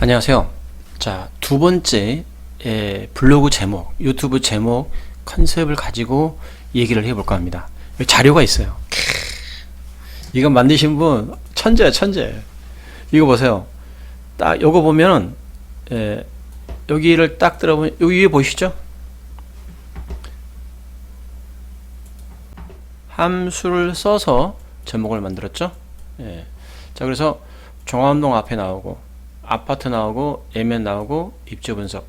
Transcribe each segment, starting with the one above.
안녕하세요. 자, 두 번째 에, 블로그 제목, 유튜브 제목 컨셉을 가지고 얘기를 해볼까 합니다. 자료가 있어요. 크, 이거 만드신 분 천재야, 천재. 이거 보세요. 딱 요거 보면은 에, 여기를 딱 들어보면 여기 위에 보이시죠? 함수를 써서 제목을 만들었죠. 예. 자, 그래서 종암동 앞에 나오고 아파트 나오고 예면 나오고 입지 분석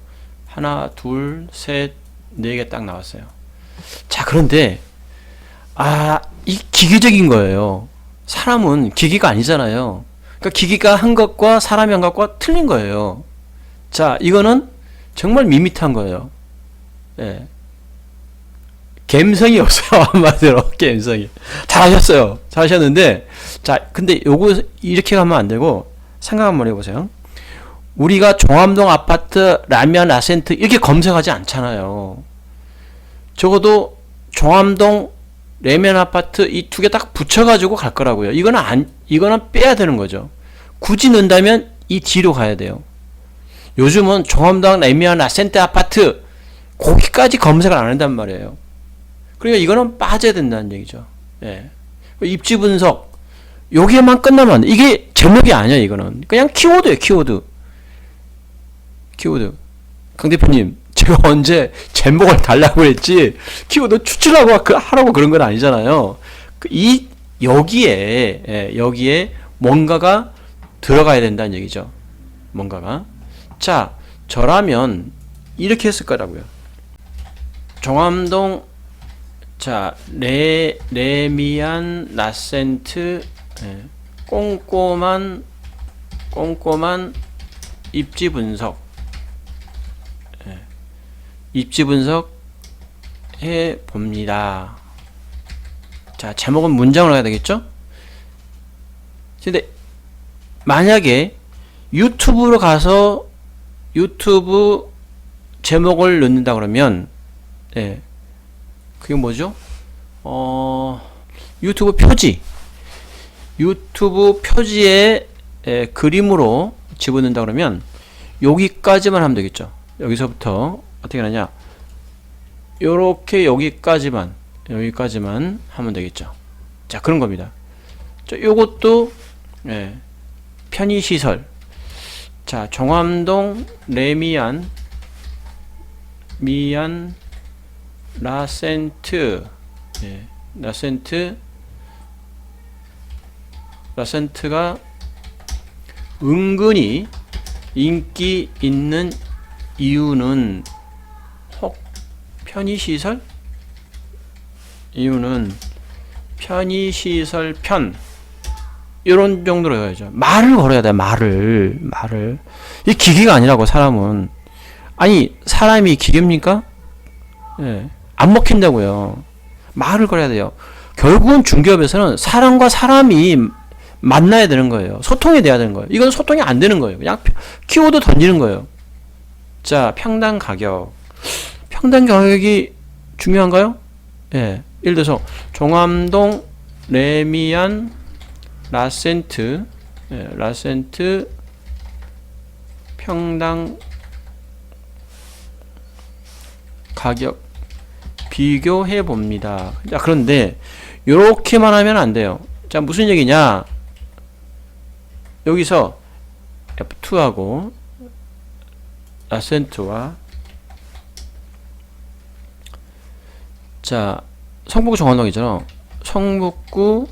하나 둘 셋 네 개 딱 나왔어요. 자 그런데 아 이 기계적인 거예요. 사람은 기계가 아니잖아요. 그러니까 기계가 한 것과 사람이 한 것과 틀린 거예요. 자 이거는 정말 밋밋한 거예요. 예. 갬성이 없어요 한마디로 갬성이 잘하셨어요 잘하셨는데 자 근데 요거 이렇게 가면 안 되고 생각 한번 해보세요 우리가 종암동 아파트 라면 라센트 이렇게 검색하지 않잖아요 적어도 종암동 라면 아파트 이 두 개 딱 붙여가지고 갈 거라고요 이거는 안 이거는 빼야 되는 거죠 굳이 넣는다면 이 뒤로 가야 돼요 요즘은 종암동 라면 라센트 아파트 거기까지 검색을 안 한단 말이에요 그러니까 이거는 빠져야 된다는 얘기죠. 예. 입지 분석 여기에만 끝나면 안 돼. 이게 제목이 아니야 이거는 그냥 키워드예요 키워드. 키워드. 강 대표님 제가 언제 제목을 달라고 했지 키워드 추출하고 그 하라고 그런 건 아니잖아요. 그이 여기에 예, 여기에 뭔가가 들어가야 된다는 얘기죠. 뭔가가 자 저라면 이렇게 했을 거라고요. 정암동 자, 레, 레미안 라센트 예, 꼼꼼한 꼼꼼한 입지 분석 예, 입지 분석 해 봅니다. 자, 제목은 문장으로 해야 되겠죠? 근데 만약에 유튜브로 가서 유튜브 제목을 넣는다 그러면 예, 그게 뭐죠? 어, 유튜브 표지. 유튜브 표지에 에, 그림으로 집어넣는다 그러면 여기까지만 하면 되겠죠. 여기서부터 어떻게 하냐? 요렇게 여기까지만 여기까지만 하면 되겠죠. 자, 그런 겁니다. 자, 요것도 예, 편의 시설. 자, 정암동 레미안 미안 라센트 예, 라센트 라센트가 은근히 인기 있는 이유는 혹 편의시설 이유는 편의시설 편 이런 정도로 해야죠 말을 걸어야 돼 말을 말을 이 기계가 아니라고 사람은 아니 사람이 기계입니까? 예. 안 먹힌다고요. 말을 걸어야 돼요. 결국은 중개업에서는 사람과 사람이 만나야 되는 거예요. 소통이 돼야 되는 거예요. 이건 소통이 안 되는 거예요. 그냥 키워드 던지는 거예요. 자, 평당 가격. 평당 가격이 중요한가요? 예. 예를 들어서 종암동 레미안 라센트 예, 라센트 평당 가격 비교해 봅니다. 자, 그런데 이렇게만 하면 안 돼요. 자, 무슨 얘기냐? 여기서 F2하고 라센트와 자, 성북구 정원동이잖아. 성북구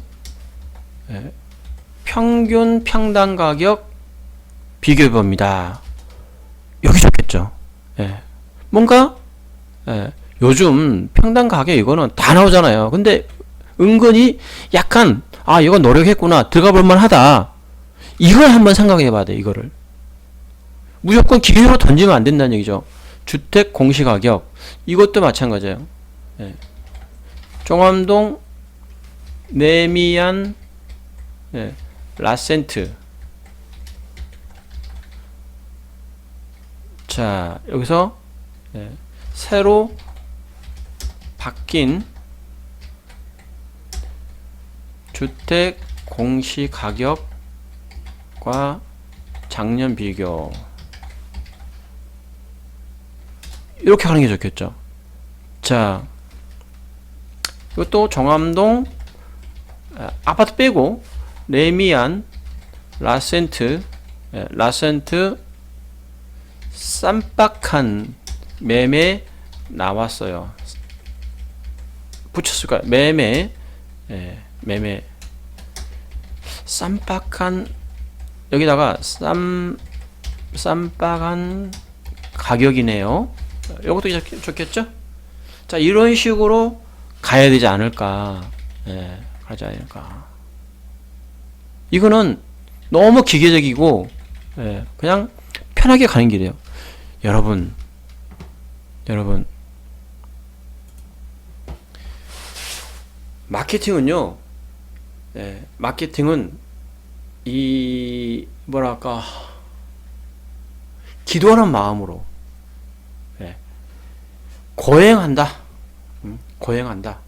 예, 평균 평당 가격 비교해 봅니다. 여기 좋겠죠. 예. 뭔가 예. 요즘 평당 가격 이거는 다 나오잖아요. 근데 은근히 약간 아 이거 노력했구나 들어가 볼만 하다. 이걸 한번 생각해 봐야 돼 이거를. 무조건 기계로 던지면 안 된다는 얘기죠. 주택 공시 가격 이것도 마찬가지예요. 예. 종암동 네미안 예. 라센트 자 여기서 예. 새로 바뀐 주택 공시 가격과 작년 비교. 이렇게 하는 게 좋겠죠. 자, 이것도 정암동 아, 아파트 빼고 레미안, 라센트, 예, 라센트 쌈박한 매매 나왔어요. 붙였을까요? 매매, 예, 매매 쌈박한 여기다가 쌈 쌈박한 가격이네요. 이것도 좋- 좋겠죠? 자 이런 식으로 가야 되지 않을까? 예, 가지 않을까? 이거는 너무 기계적이고 예, 그냥 편하게 가는 길이에요. 여러분, 여러분, 마케팅은요. 예, 마케팅은 이 뭐랄까 기도하는 마음으로 예, 고행한다, 음, 고행한다,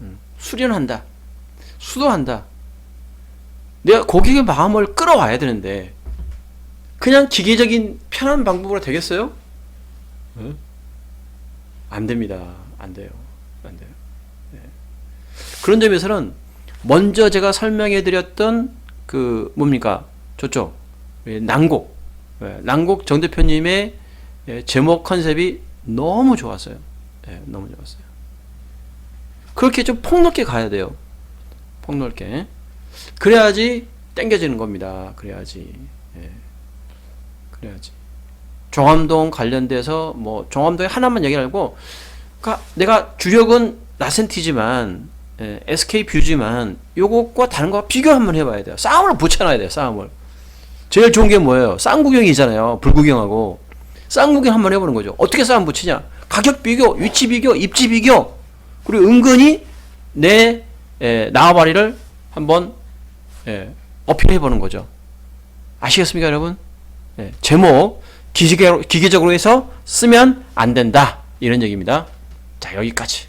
음, 수련한다, 수도한다. 내가 고객의 마음을 끌어와야 되는데 그냥 기계적인 편한 방법으로 되겠어요? 예? 안 됩니다. 안 돼요. 안 돼요. 예. 그런 점에서는 먼저 제가 설명해 드렸던 그 뭡니까? 저쪽 예, 난곡 예, 난곡 정 대표님의 예, 제목 컨셉이 너무 좋았어요. 예, 너무 좋았어요. 그렇게 좀 폭넓게 가야 돼요. 폭넓게. 그래야지 땡겨지는 겁니다. 그래야지. 예. 그래야지. 종암동 관련돼서 뭐 종암동에 하나만 얘기하고 그러니까 내가 주력은 라센티지만 예, SK 뷰지만 요것과 다른 거 비교 한번 해봐야 돼요. 싸움을 붙여놔야 돼요. 싸움을. 제일 좋은 게 뭐예요? 쌍구경이잖아요. 불구경하고 쌍구경 한번 해보는 거죠. 어떻게 싸움 붙이냐? 가격 비교, 위치 비교, 입지 비교, 그리고 은근히 내 예, 나와바리를 한번 예, 어필해 보는 거죠. 아시겠습니까, 여러분? 예, 제목 기계, 기계적으로 해서 쓰면 안 된다 이런 얘기입니다. 자 여기까지.